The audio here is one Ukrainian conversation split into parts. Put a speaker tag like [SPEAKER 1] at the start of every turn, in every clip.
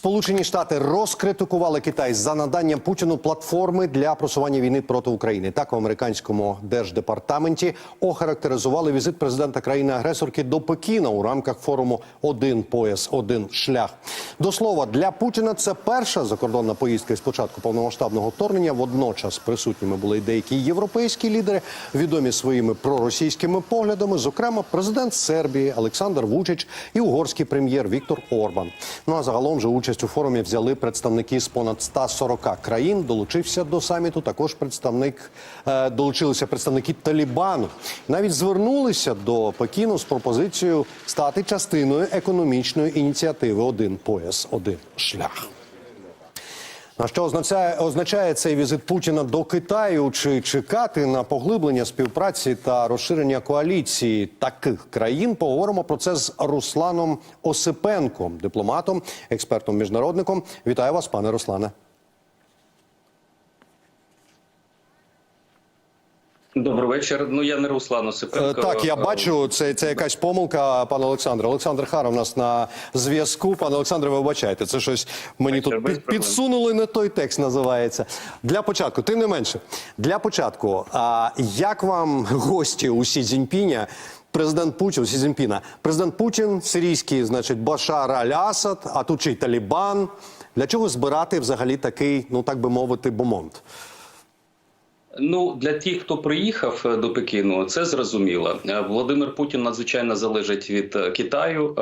[SPEAKER 1] Сполучені Штати розкритикували Китай за наданням Путіну платформи для просування війни проти України. Так в американському держдепартаменті охарактеризували візит президента країни-агресорки до Пекіна у рамках форуму Один пояс, один шлях. До слова, для Путіна це перша закордонна поїздка із початку повномасштабного вторгнення. Водночас присутніми були й деякі європейські лідери, відомі своїми проросійськими поглядами. Зокрема, президент Сербії Олександр Вучич і угорський прем'єр Віктор Орбан. Ну а загалом же участь у форумі взяли представники з понад 140 країн. Долучився до саміту також представник е, долучилися представники Талібану. Навіть звернулися до Пекіну з пропозицією стати частиною економічної ініціативи Один пояс, один шлях. На що означає, означає цей візит Путіна до Китаю? Чи чекати на поглиблення співпраці та розширення коаліції таких країн? Поговоримо про це з Русланом Осипенком, дипломатом, експертом, міжнародником. Вітаю вас, пане Руслане.
[SPEAKER 2] Добрий вечір. Ну я не Руслан
[SPEAKER 1] Е,
[SPEAKER 2] Осипенко.
[SPEAKER 1] Так, я
[SPEAKER 2] Е,
[SPEAKER 1] бачу, це, це якась помилка, пане Олександре. Олександр Хара у нас на зв'язку. Пане Олександре, вибачайте, це щось мені
[SPEAKER 2] Вечір,
[SPEAKER 1] тут під, підсунули не той текст. Називається для початку. Тим не менше, для початку. А як вам гості у Сі Цзіньпіня? Президент Путін Сі Цзіньпіна. Президент Путін, сирійський, значить, Башар Аль-Асад, а тут ще й Талібан. Для чого збирати взагалі такий, ну так би мовити, бомонд?
[SPEAKER 2] Ну для тих, хто приїхав е, до Пекіну, це зрозуміло. Е, Володимир Путін надзвичайно залежить від е, Китаю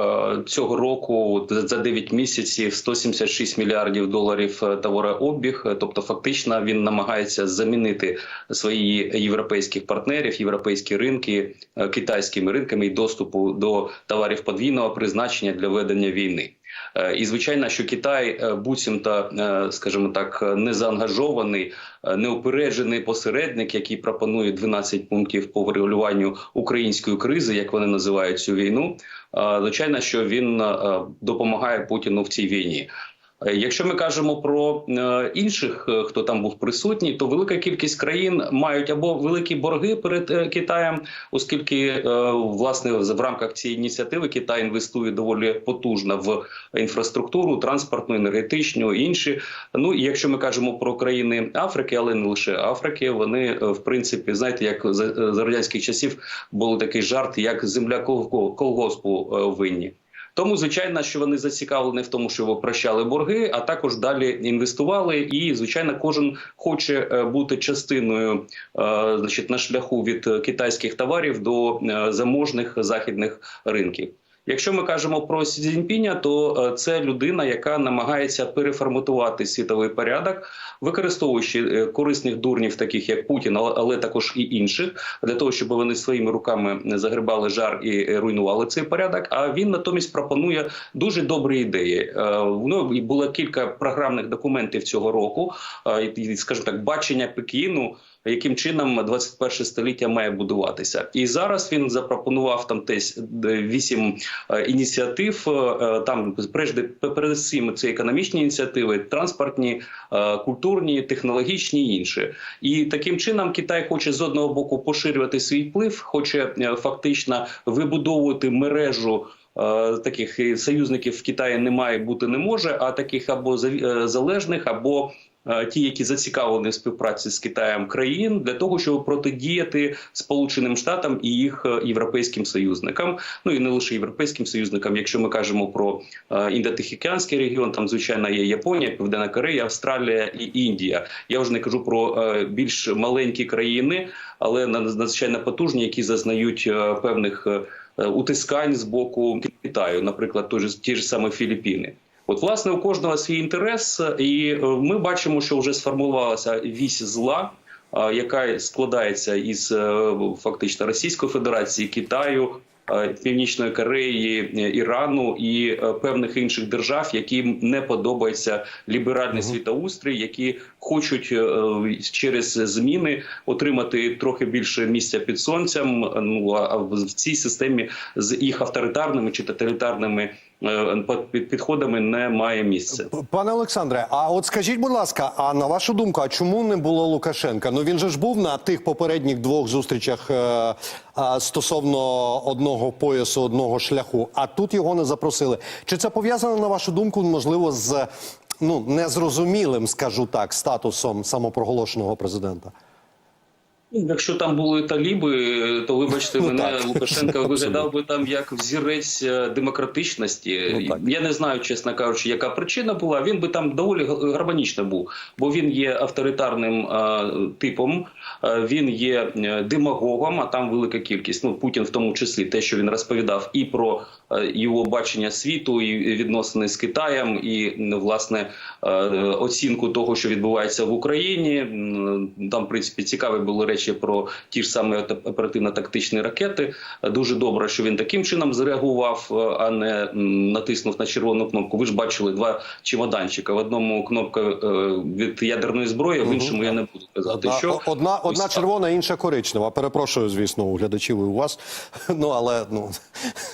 [SPEAKER 2] цього року. За 9 місяців 176 мільярдів доларів товарообіг. Тобто, фактично, він намагається замінити свої європейських партнерів, європейські ринки китайськими ринками і доступу до товарів подвійного призначення для ведення війни. Е, І звичайно, що Китай е, буцімто, е, скажімо так, не заангажований, неупереджений посередник, який пропонує 12 пунктів по врегулюванню української кризи, як вони називають цю війну. Звичайно, що він допомагає Путіну в цій війні. Е, Якщо ми кажемо про е, інших, е, хто там був присутній, то велика кількість країн мають або великі борги перед Китаєм, оскільки власне в рамках цієї ініціативи Китай інвестує доволі потужно в інфраструктуру, транспортну, енергетичну інші. Ну і якщо ми кажемо про країни Африки, але не лише Африки, вони в принципі знаєте, як за, радянських часів був такий жарт, як земля колго- колгоспу винні. Тому, звичайно, що вони зацікавлені в тому, що прощали борги, а також далі інвестували. І, звичайно, кожен хоче е, бути частиною, е, значить, на шляху від е, китайських товарів до заможних західних ринків. Якщо ми кажемо про Сі Цзіньпіня, то е, це людина, яка намагається переформатувати світовий порядок, використовуючи е, корисних дурнів, таких як Путін, але- також і інших, для того, щоб вони своїми руками не загребали жар і е, руйнували цей порядок. А він натомість пропонує дуже добрі ідеї. Ну було кілька програмних документів цього року, скажімо так, бачення Пекіну яким чином 21 століття має будуватися. І зараз він запропонував там десь вісім е, ініціатив. е, Там прежде передусім це економічні ініціативи, транспортні, е, культурні, технологічні і інші. І таким чином Китай хоче з одного боку поширювати свій вплив, хоче е, фактично вибудовувати мережу. е, Таких е, союзників в Китаї немає бути не може, а таких або е, залежних, або е, ті, які зацікавлені в співпраці з Китаєм країн, для того, щоб протидіяти Сполученим Штатам і їх е, європейським союзникам. Ну і не лише європейським союзникам. Якщо ми кажемо про е, індотихоокеанський регіон, там звичайно є Японія, Південна Корея, Австралія і Індія. Я вже не кажу про е, більш маленькі країни, але над- надзвичайно потужні, які зазнають е, певних е, е, утискань з боку Китаю, наприклад, ті ж саме Філіппіни. От, власне, у кожного свій інтерес, і е, ми бачимо, що вже сформувалася вісь зла, яка складається із е, фактично Російської Федерації, Китаю, е, Північної Кореї, Ірану і певних інших держав, яким не подобається ліберальний світоустрій, які хочуть через зміни отримати трохи більше місця під сонцем. Ну а в цій системі з їх авторитарними чи тоталітарними підходами не має місця.
[SPEAKER 1] Пане Олександре, а от скажіть, будь ласка, а на вашу думку, а чому не було Лукашенка? Ну він же ж був на тих попередніх двох зустрічах е, а, стосовно одного поясу, одного шляху, а тут його не запросили. Чи це пов'язано на вашу думку, можливо, з ну незрозумілим, скажу так, статусом самопроголошеного президента?
[SPEAKER 2] Ну, Якщо там були таліби, то вибачте,
[SPEAKER 1] Ну,
[SPEAKER 2] мене
[SPEAKER 1] так.
[SPEAKER 2] Лукашенко виглядав би там як взірець е, демократичності.
[SPEAKER 1] Ну.
[SPEAKER 2] Я не знаю, чесно кажучи, яка причина була. Він би там доволі гармонічно був, бо він є авторитарним е, типом, е, він є демагогом, а там велика кількість. Ну Путін, в тому числі, те, що він розповідав, і про його бачення світу, і відносини з Китаєм, і власне оцінку того, що відбувається в Україні. Там, в принципі, цікаві були речі про ті ж самі ота- оперативно-тактичні ракети. Дуже добре, що він таким чином зреагував, е, а не натиснув на червону кнопку. Ви ж бачили два чемоданчика. В одному кнопка е, від ядерної зброї, в іншому я не буду казати.
[SPEAKER 1] Одна,
[SPEAKER 2] що
[SPEAKER 1] одна, одна
[SPEAKER 2] Ось
[SPEAKER 1] червона, інша коричнева. Перепрошую, звісно, у глядачів і у вас. Ну але ну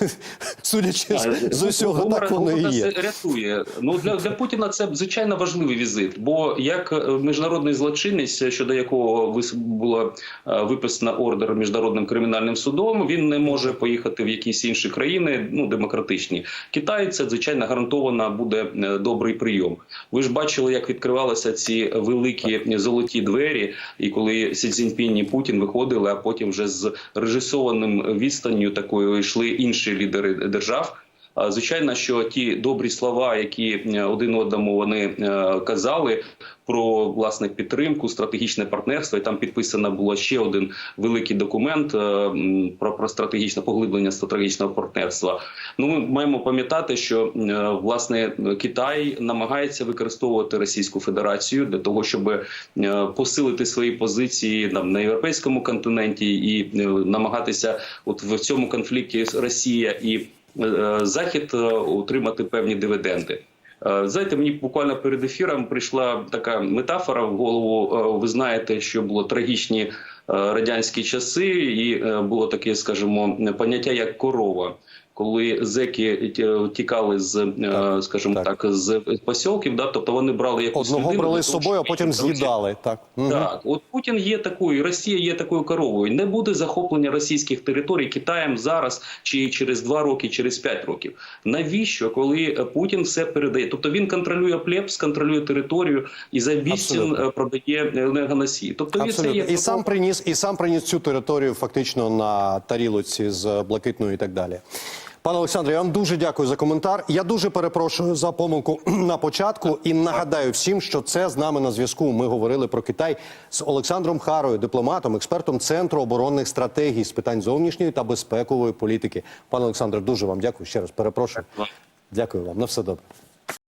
[SPEAKER 1] судячи з, з усього,
[SPEAKER 2] Гумор-
[SPEAKER 1] так воно і є.
[SPEAKER 2] рятує. Ну для, для Путіна це звичайно важливий візит. Бо як е, міжнародний злочинець, щодо якого було е, виписано ордер міжнародним кримінальним судом, він не може поїхати в якісь інші країни, ну демократичні. Китай це звичайно гарантовано буде е, добрий прийом. Ви ж бачили, як відкривалися ці великі золоті двері, і коли Сі Цзіньпінь і Путін виходили, а потім вже з режисованим відстанню такою йшли інші лідери держав. Звичайно, що ті добрі слова, які е, один одному вони е, казали про власне підтримку, стратегічне партнерство, і там підписано було ще один великий документ е, про, про стратегічне поглиблення стратегічного партнерства. Ну, ми маємо пам'ятати, що власне Китай намагається використовувати Російську Федерацію для того, щоб посилити свої позиції там, на європейському континенті і намагатися, от в цьому конфлікті Росія і Захід е, отримати певні дивіденди. Е, Знаєте, мені буквально перед ефіром прийшла така метафора в голову. Е, Ви знаєте, що було трагічні е, радянські часи, і е, було таке, скажімо, поняття як корова. Коли зеки ті- тікали з, е,
[SPEAKER 1] Так,
[SPEAKER 2] скажімо
[SPEAKER 1] так.
[SPEAKER 2] так, з посілків, да, тобто вони брали якусь
[SPEAKER 1] Одного
[SPEAKER 2] людину
[SPEAKER 1] брали з собою, а потім з'їдали. Так.
[SPEAKER 2] Так, от Путін є такою, Росія є такою коровою. Не буде захоплення російських територій Китаєм зараз чи через два роки, через п'ять років. Навіщо, коли е, Путін все передає? Тобто він контролює плебс, контролює територію і за
[SPEAKER 1] Абсолютно.
[SPEAKER 2] е, продає енергоносії. Тобто він це є
[SPEAKER 1] І сам приніс, і сам приніс цю територію фактично на тарілоці з блакитною і так далі. Пане Олександре, я вам дуже дякую за коментар. Я дуже перепрошую за помилку на початку і нагадаю всім, що це з нами на зв'язку. Ми говорили про Китай з Олександром Харою, дипломатом, експертом Центру оборонних стратегій з питань зовнішньої та безпекової політики. Пане Олександре, дуже вам дякую ще раз. Перепрошую. Дякую вам. На все добре.